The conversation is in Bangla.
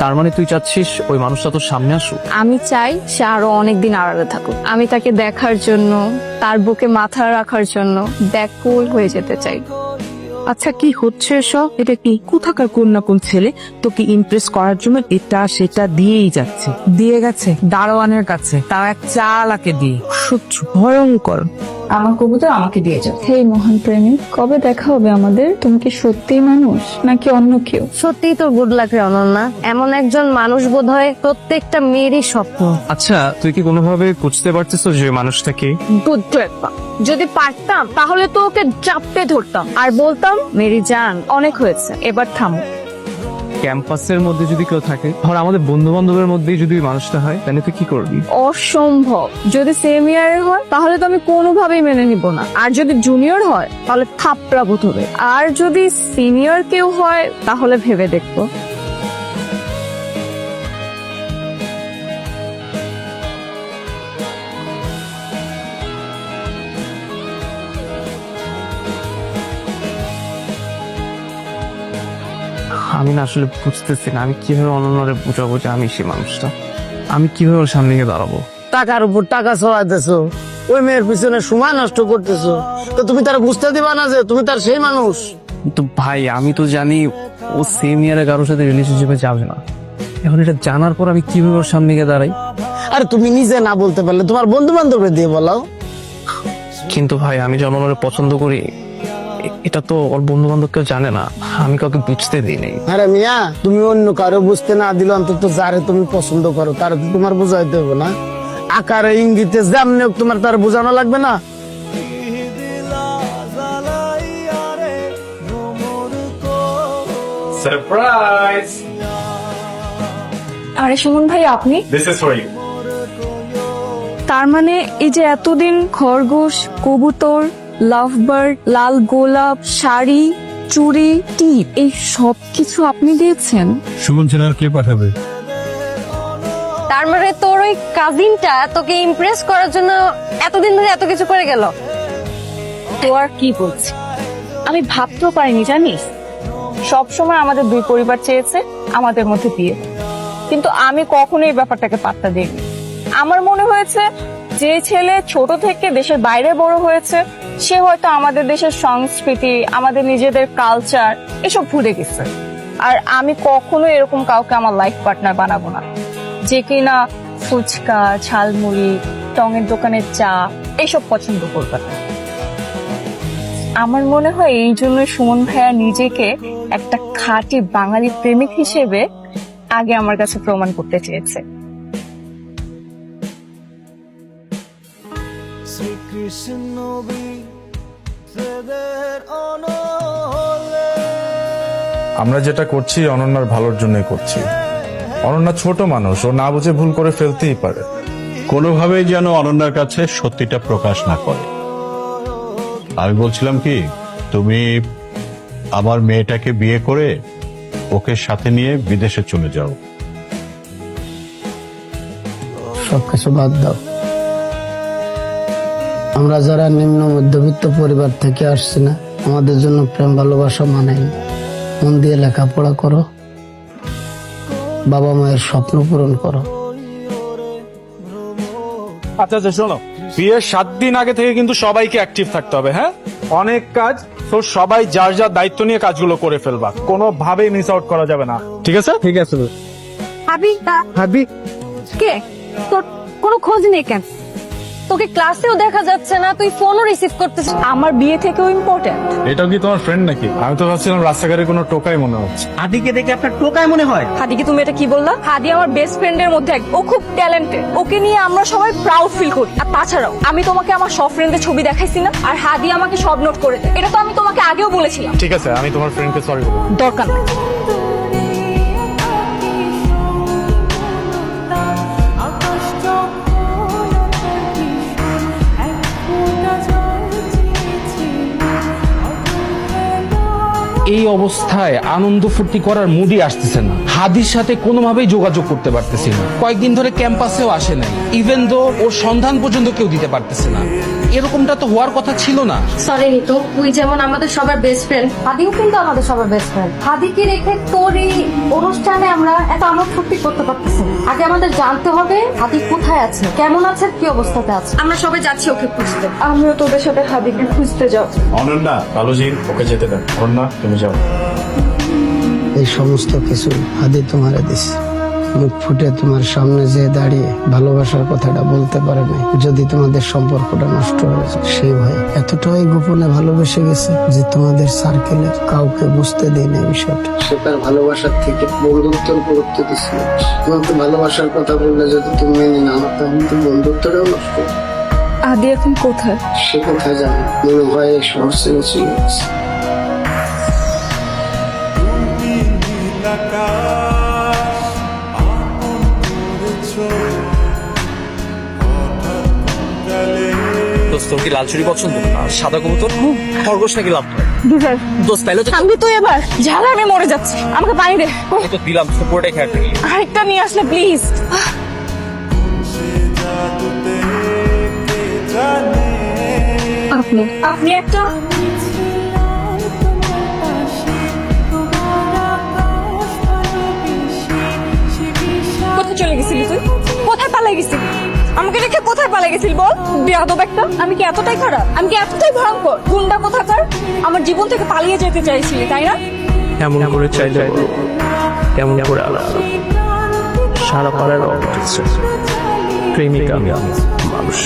তার মানে তুই চাচ্ছিস ওই মানুষটা তোর সামনে আসুক? আমি চাই সে আরও অনেকদিন আড়ালে থাকুক। আমি তাকে দেখার জন্য তার বুকে মাথা রাখার জন্য ব্যাকুল হয়ে যেতে চাই। আচ্ছা কি হচ্ছে এসব? এটা কি? কোথাকার কোন না কোন ছেলে? তোকে ইমপ্রেস করার জন্য এটা সেটা দিয়েই যাচ্ছে। দিয়ে গেছে দারোয়ানের কাছে। তাও এক চালাকে দিয়ে। সহ্য ভয়ঙ্কর। আমার কবুতর আমাকে দিয়ে যাও। হেই মহান প্রেমিক কবে দেখা হবে আমাদের? তুমি কি সত্যিই মানুষ নাকি অন্য কেউ? সত্যিই তো গুড লাক রে অনন্যা। এমন একজন মানুষ বোধ হয় প্রত্যেকটা মেয়েরই স্বপ্ন। আচ্ছা তুই কি কোনোভাবে বুঝতে পারছিস যে ওই মানুষটাকে বুদ্ধ একটা যদি পারতাম তাহলে তো ওকে চাপতে ধরতাম। আর বলতাম মেরি জান অনেক হয়েছে এবার থামো। ক্যাম্পাসের মধ্যে যদি কেউ থাকে, ধর আমাদের বন্ধু বান্ধবের মধ্যেই যদি মানুষটা হয়, তাহলে তুই কি করবি? অসম্ভব। যদি সেম ইয়ারের হয়, তাহলে তো আমি কোনোভাবেই মেনে নিব না। আর যদি জুনিয়র হয়, তাহলে থাপড়া বোধ হবে আর যদি সিনিয়র কেউ হয়, তাহলে ভেবে দেখব। আমি না আসলে বুঝতেছি না। আমি কীভাবে অনন্যরে বুঝাবো যে আমি সেই মানুষটা? আমি কীভাবে ওর সামনে গিয়ে দাঁড়াবো? টাকার উপর টাকা ছড়াইতেছো। ওই মেয়ের পিছনে সময় নষ্ট করতেছো। তো তুমি তার বুঝতে দিবা না যে তুমি তার সেই মানুষ? কিন্তু ভাই আমি তো জানি ও সেম ইয়ারে কারোর সাথে রিলেশনশিপে যাবে না। এখন এটা জানার পর আমি কীভাবে ওর সামনে গিয়ে দাঁড়াই? আরে তুমি নিজে না বলতে পারলে তোমার বন্ধু বান্ধবকে দিয়ে বলাও কিন্তু ভাই আমি যে অনন্যরে পছন্দ করি এটা তো ওর বন্ধু বান্ধব কেউ জানে না। আমি কাউকে বুঝতে দিই নাই। আরে মিয়া তুমি অন্য কারও বুঝতে না দিলে অন্তত যারে তুমি পছন্দ করো তার তোমার বোঝাইতে হবে না। আকারে ইঙ্গিতে যেমনি তোমার তার বোঝানো লাগবে না! আরে সুমন ভাই আপনি. তার মানে এই যে এতদিন খরগোশ কবুতর লাভবার্ড লাল গোলাপ শাড়ি চুড়ি টিপ এই সব কিছু আপনি দিয়েছেন। সুমন চেনার কে পাঠাবে? তার মানে তোর ওই কাজিনটা তোকে ইমপ্রেস করার জন্য এতদিন ধরে এত কিছু করে গেল। তো আর কি বলছি? আমি ভাবতেও পারিনি জানিস? সব সময় আমাদের দুই পরিবার চেয়েছে আমাদের মধ্যে বিয়ে কিন্তু আমি কখনো এই ব্যাপারটাকে পাত্তা দিইনি। আমার মনে হয়েছে যে ছেলে ছোট থেকে দেশের বাইরে বড় হয়েছে সে হয়তো আমাদের দেশের সংস্কৃতি, আমাদের নিজেদের কালচার এসব ভুলে গেছে। আর আমি কখনো এরকম কাউকে আমার লাইফ পার্টনার বানাবো না। যে কিনা ফুচকা, ঝালমুড়ি, টঙের দোকানের চা, এসব পছন্দ করবে না। আমার মনে হয় এই জন্য সুমন ভাইয়া নিজেকে একটা খাঁটি বাঙালি প্রেমিক হিসেবে আগে আমার কাছে প্রমাণ করতে চেয়েছে। আমরা যেটা করছি অনন্যার ভালোর জন্যই করছি। অনন্যা ছোট মানুষ ও না বুঝে ভুল করে ফেলতেই পারে। কোনোভাবেই যেন অনন্যার কাছে সত্যিটা প্রকাশ না করে। আমি বলছিলাম কি তুমি আমার মেয়েটাকে বিয়ে করে ওকে সাথে নিয়ে বিদেশে চলে যাও। সবকিছু বাদ দাও। আমরা যারা নিম্ন মধ্যবিত্ত পরিবার থেকে আসছি না আমাদের জন্য প্রেম ভালোবাসা মানে মন দিয়ে লেখাপড়া করো বাবা মায়ের স্বপ্ন পূরণ করো। আচ্ছা আচ্ছা শোনো। বিয়ের সাত দিন আগে থেকে কিন্তু সবাইকে অ্যাক্টিভ থাকতে হবে হ্যাঁ? অনেক কাজ তো সবাই যার যার দায়িত্ব নিয়ে কাজগুলো করে ফেলবা। কোনোভাবেই মিস আউট করা যাবে না। ঠিক আছে? ঠিক আছে। ভাবি ভাবি কে? তোর কোনো খোঁজ নেই কেন? তোকে ক্লাসেও দেখা যাচ্ছে না তুই ফোনও রিসিভ করতেছিস। আমার বিয়ে থেকেও ইম্পর্টেন্ট এটাও কি তোমার ফ্রেন্ড নাকি? আমি তো ভাবছিলাম রাস্তাঘাটে কোনো টোকাই মনে হচ্ছে। হাদিকে দেখে আপনার টোকায় মনে হয়? হাদিকে তুমি এটা কি বললা? হাদি আমার বেস্ট ফ্রেন্ডের মধ্যে এক। ও খুব ট্যালেন্টেড ওকে নিয়ে আমরা সবাই প্রাউড ফিল করি। আর তাছাড়াও আমি তোমাকে আমার সব ফ্রেন্ডের ছবি দেখাইছি না আর হাদি আমাকে সব নোট করে দেয়। এটা তো আমি তোমাকে আগেও বলেছিলাম। ঠিক আছে আমি তোমার ফ্রেন্ডকে সরি বলব। দরকার নেই। এই অবস্থায় আনন্দ ফুর্তি করার মুডই আসতেছে না। হাদির সাথে কোনোভাবেই যোগাযোগ করতে পারতেছি না। কয়েকদিন ধরে ক্যাম্পাসেও আসে নাই। ইভেন দো ওর সন্ধান পর্যন্ত কেউ দিতে পারতেছে না। এরকমটা তো হওয়ার কথা ছিল না। সরি নিতু তুই যেমন আমাদের সবার বেস্ট ফ্রেন্ড হাদিও কিন্তু আমাদের সবার বেস্ট ফ্রেন্ড হাদিকে রেখে তোর এই অনুষ্ঠানে আমরা এত আমোদ ফুর্তি করতে পারতেছি না। আগে আমাদের জানতে হবে হাদি কোথায় আছে কেমন আছে কি অবস্থাতে আছে। আমরা সবাই যাচ্ছি ওকে খুঁজতে। আমিও তোদের সাথে হাদিকে খুঁজতে যাও অনন্যা কালোজিন ওকে যেতে দেন। অনন্যা তুমি যাও। এই সমস্ত কিছু হাদি তোমারে দিছে। মুখ ফুটে তোমার সামনে যে দাঁড়িয়ে ভালোবাসার কথাটা বলতে পারে নাই যদি তোমাদের সম্পর্কটা নষ্ট হয়ে যায়। সেই ভয়ে এতটাই গোপনে ভালোবেসে গেছে যে তোমাদের সার্কেলের কাউকে বুঝতে দেয় না বিষয়টা। সে তার ভালোবাসার থেকে বন্ধুত্বের গুরুত্ব দিছিল তোমাকে ভালোবাসার কথা বললে যদি তুমি মেনে নাও তাহলে তো বন্ধুত্বটাও নষ্ট আদি এখন কোথায়? সে কোথায় জানে? মনে হয় এই শহর ছেড়ে চলে গেছে। দোস্ত তোর কি লাল চুরি পছন্দ? আর সাদা কবুতর? খরগোশ নাকি লাভ দোস্ত তাইলে তো তুই এবার। ঝালা আমি মরে যাচ্ছি। আমাকে পানি দে। উহ, তো দিলাম তো পুরোটাই খেয়ে ফেলি আরেকটা নিয়ে আসলে প্লিজ। আপনি আপনি একটা চলে গেছিলি তুই? কোথায় পালাই গেছিলি? আমাকে রেখে কোথায় পালাই গেছিলি বল? বেয়াদব একটা। আমি কি এতটাই খারাপ? আমি কি এতটাই ভয়ঙ্কর? গুন্ডা কোথাকার? আমার জীবন থেকে পালিয়ে যেতে চাইছিলি, তাই না? এমন করে চাইলে কেমন করে আলাদা সারা পাড়ার অবস্থা প্রেমিক আমি, মানুষ